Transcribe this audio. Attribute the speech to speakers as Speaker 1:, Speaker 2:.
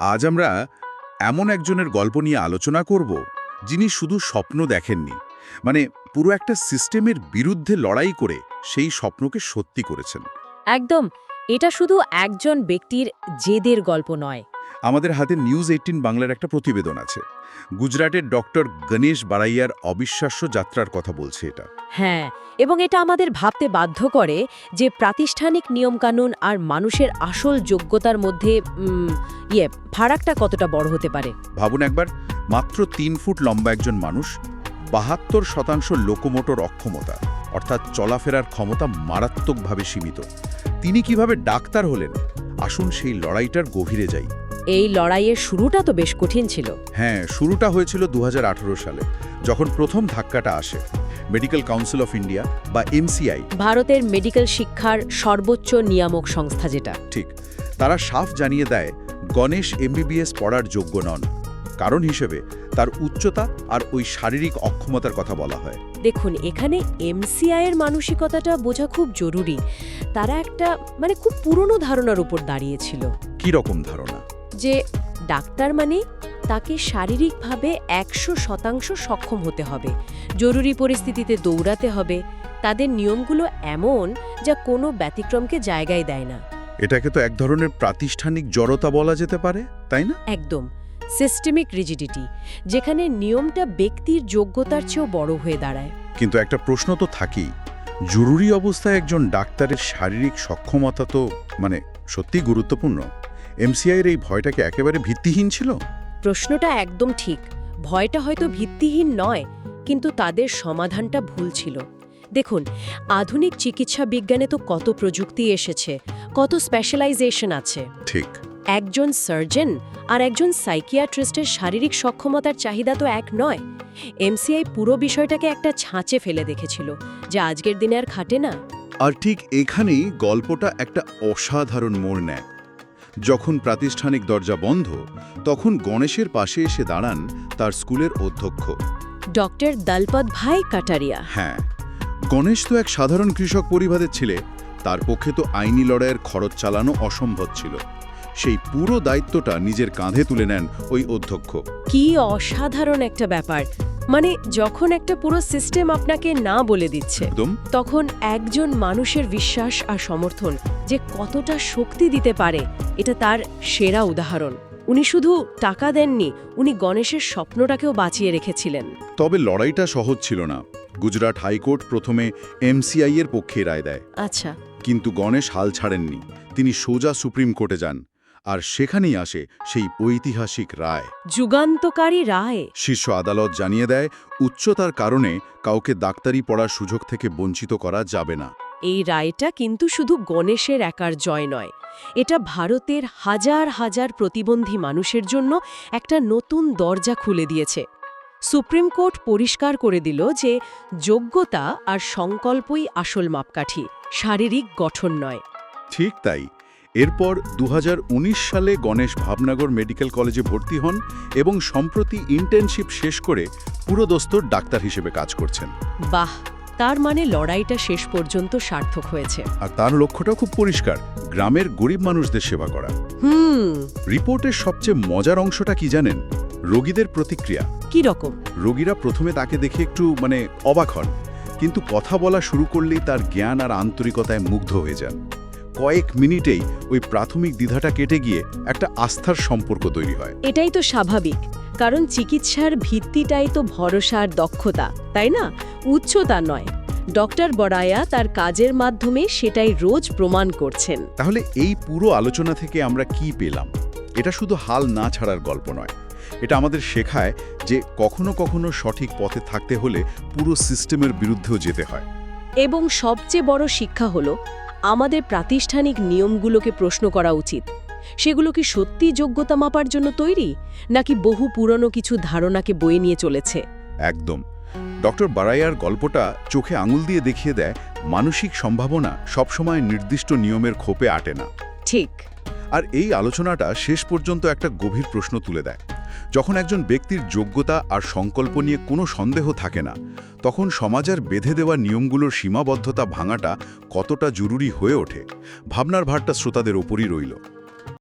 Speaker 1: আজ আমরা এমন একজনের গল্প নিয়ে আলোচনা করব যিনি শুধু স্বপ্ন দেখেননি মানে পুরো একটা সিস্টেমের বিরুদ্ধে লড়াই করে সেই স্বপ্নকে সত্যি করেছেন।
Speaker 2: একদম, এটা শুধু একজন ব্যক্তির জেদের গল্প নয়।
Speaker 1: আমাদের হাতে নিউজ এইটিন বাংলার একটা প্রতিবেদন আছে। গুজরাটের ডক্টর গণেশ বারাইয়ার অবিশ্বাস্য যাত্রার কথা বলছে এটা।
Speaker 2: হ্যাঁ এবং এটা আমাদের ভাবতে বাধ্য করে যে প্রাতিষ্ঠানিক নিয়মকানুন আর মানুষের আসল যোগ্যতার মধ্যে ইয়ে ফারাকটা কতটা বড় হতে পারে?
Speaker 1: ভাবুন একবার মাত্র তিন ফুট লম্বা একজন মানুষ বাহাত্তর শতাংশ লোকোমোটর অক্ষমতা অর্থাৎ চলাফেরার ক্ষমতা মারাত্মকভাবে সীমিত। তিনি কীভাবে ডাক্তার হলেন? আসুন সেই লড়াইটার গভীরে যাই।
Speaker 2: এই লড়াইয়ের শুরুটা তো বেশ কঠিন ছিল।
Speaker 1: হ্যাঁ শুরুটা হয়েছিল দু হাজার আঠারো সালে যখন প্রথম ধাক্কাটা আসে। মেডিকেল কাউন্সিল অফ ইন্ডিয়া বা এমসিআই।
Speaker 2: ভারতের মেডিকেল শিক্ষার সর্বোচ্চ নিয়ামক সংস্থা যেটা।
Speaker 1: ঠিক তারা সাফ জানিয়ে দেয় গণেশ এমবিবিএস পড়ার যোগ্য নন। কারণ হিসেবে তার উচ্চতা আর ওই শারীরিক অক্ষমতার কথা বলা হয়।
Speaker 2: দেখুন এখানে এমসিআই এর মানসিকতাটা বোঝা খুব জরুরি। তারা একটা মানে খুব পুরনো ধারণার উপর দাঁড়িয়েছিল
Speaker 1: কি রকম ধারণা?
Speaker 2: যে ডাক্তার মানে তাকে শারীরিকভাবে একশো শতাংশ সক্ষম হতে হবে। জরুরি পরিস্থিতিতে দৌড়াতে হবে। তাদের নিয়মগুলো এমন যা কোনো ব্যতিক্রমকে জায়গায় দেয় না।
Speaker 1: এটাকে তো এক ধরনের প্রাতিষ্ঠানিক জড়তা বলা যেতে পারে তাই না?
Speaker 2: একদম। সিস্টেমিক রিজিডিটি যেখানে নিয়মটা ব্যক্তির যোগ্যতার চেয়েও বড় হয়ে দাঁড়ায়।
Speaker 1: কিন্তু একটা প্রশ্ন তো থাকেই জরুরি অবস্থায় একজন ডাক্তারের শারীরিক সক্ষমতা তো মানে সত্যি গুরুত্বপূর্ণ। এমসিআইয়ের এই ভয়টাকে একেবারে ভিত্তিহীন ছিল?
Speaker 2: প্রশ্নটা একদম ঠিক। ভয়টা হয়তো ভিত্তিহীন নয় কিন্তু তাদের সমাধানটা ভুল ছিল। দেখুন আধুনিক চিকিৎসা বিজ্ঞানে তো কত প্রযুক্তি এসেছে কত স্পেশালাইজেশন আছে।
Speaker 1: ঠিক।
Speaker 2: একজন সার্জন আর একজন সাইকিয়াট্রিস্টের শারীরিক সক্ষমতার চাহিদা তো এক নয়। এমসিআই পুরো বিষয়টাকে একটা ছাঁচে ফেলে দেখেছিল যা আজকের দিনে আর খাটে না।
Speaker 1: আর ঠিক এখানেই গল্পটা একটা অসাধারণ মোড় নেয়। যখন প্রাতিষ্ঠানিক দরজা বন্ধ তখন গণেশের পাশে এসে দাঁড়ান তার স্কুলের অধ্যক্ষ।
Speaker 2: ডক্টর দলপত ভাই কাটারিয়া।
Speaker 1: হ্যাঁ গণেশ তো এক সাধারণ কৃষক পরিবারের ছেলে। তার পক্ষে তো আইনি লড়াইয়ের খরচ চালানো অসম্ভব ছিল। সেই পুরো দায়িত্বটা নিজের কাঁধে তুলে নেন ওই অধ্যক্ষ।
Speaker 2: কি অসাধারণ একটা ব্যাপার। মানে যখন একটা পুরো সিস্টেম আপনাকে না বলে দিচ্ছে তখন একজন মানুষের বিশ্বাস আর সমর্থন যে কতটা শক্তি দিতে পারে এটা তার সেরা উদাহরণ। উনি শুধু টাকা দেননি উনি গণেশের স্বপ্নটাকেও বাঁচিয়ে রেখেছিলেন।
Speaker 1: তবে লড়াইটা সহজ ছিল না। গুজরাট হাইকোর্ট প্রথমে এমসিআই এর পক্ষে রায় দেয়।
Speaker 2: আচ্ছা।
Speaker 1: কিন্তু গণেশ হাল ছাড়েননি। তিনি সোজা সুপ্রিম কোর্টে যান। আর সেখানেই আসে সেই ঐতিহাসিক রায়।
Speaker 2: যুগান্তকারী রায়।
Speaker 1: শীর্ষ আদালত জানিয়ে দেয় উচ্চতার কারণে কাউকে ডাক্তারি পড়ার সুযোগ থেকে বঞ্চিত করা যাবে না।
Speaker 2: এই রায়টা কিন্তু শুধু গণেশের একার জয় নয়। এটা ভারতের হাজার হাজার প্রতিবন্ধী মানুষের জন্য একটা নতুন দরজা খুলে দিয়েছে। সুপ্রিম কোর্ট পরিষ্কার করে দিল যে যোগ্যতা আর সংকল্পই আসল মাপকাঠি শারীরিক গঠন নয়।
Speaker 1: ঠিক তাই। এরপর দু হাজার উনিশ সালে গণেশ ভাবনগর মেডিকেল কলেজে ভর্তি হন এবং সম্প্রতি ইন্টার্নশিপ শেষ করে পুরোদস্তর ডাক্তার হিসেবে কাজ করছেন।
Speaker 2: বাহ তার মানে লড়াইটা শেষ পর্যন্ত সার্থক হয়েছে।
Speaker 1: আর তার লক্ষ্যটাও খুব পরিষ্কার গ্রামের গরিব মানুষদের সেবা করা।
Speaker 2: হুম।
Speaker 1: রিপোর্টের সবচেয়ে মজার অংশটা কি জানেন? রোগীদের প্রতিক্রিয়া।
Speaker 2: কি রকম?
Speaker 1: রোগীরা প্রথমে তাকে দেখে একটু মানে অবাক হন। কিন্তু কথা বলা শুরু করলেই তার জ্ঞান আর আন্তরিকতায় মুগ্ধ হয়ে যান। কয়েক মিনিটেই ওই প্রাথমিক দ্বিধাটা কেটে গিয়ে একটা আস্থার সম্পর্ক তৈরি হয়।
Speaker 2: এটাই তো স্বাভাবিক কারণ চিকিৎসার ভিত্তিটাই তো ভরসা আর দক্ষতা তাই না? উচ্চতা নয়। ডক্টর বড়ায়া তার কাজের মাধ্যমে সেটাই রোজ প্রমাণ করছেন।
Speaker 1: তাহলে এই পুরো আলোচনা থেকে আমরা কি পেলাম? এটা শুধু হাল না ছাড়ার গল্প নয়। এটা আমাদের শেখায় যে কখনো কখনো সঠিক পথে থাকতে হলে পুরো সিস্টেমের বিরুদ্ধেও যেতে হয়।
Speaker 2: এবং সবচেয়ে বড় শিক্ষা হলো আমাদের প্রাতিষ্ঠানিক নিয়মগুলোকে প্রশ্ন করা উচিত। সেগুলো কি সত্যি যোগ্যতা মাপার জন্য তৈরি নাকি বহু পুরনো কিছু ধারণাকে বয়ে নিয়ে চলেছে?
Speaker 1: একদম। ডক্টর বারাইয়ার গল্পটা চোখে আঙুল দিয়ে দেখিয়ে দেয় মানসিক সম্ভাবনা সবসময় নির্দিষ্ট নিয়মের খোপে আটে না।
Speaker 2: ঠিক।
Speaker 1: আর এই আলোচনাটা শেষ পর্যন্ত একটা গভীর প্রশ্ন তুলে দেয়। যখন একজন ব্যক্তির যোগ্যতা আর সংকল্প নিয়ে কোনো সন্দেহ থাকে না, তখন সমাজের বেঁধে দেওয়া নিয়মগুলোর সীমাবদ্ধতা ভাঙাটা কতটা জরুরি হয়ে ওঠে, ভাবনার ভারটা শ্রোতাদের ওপরই রইল।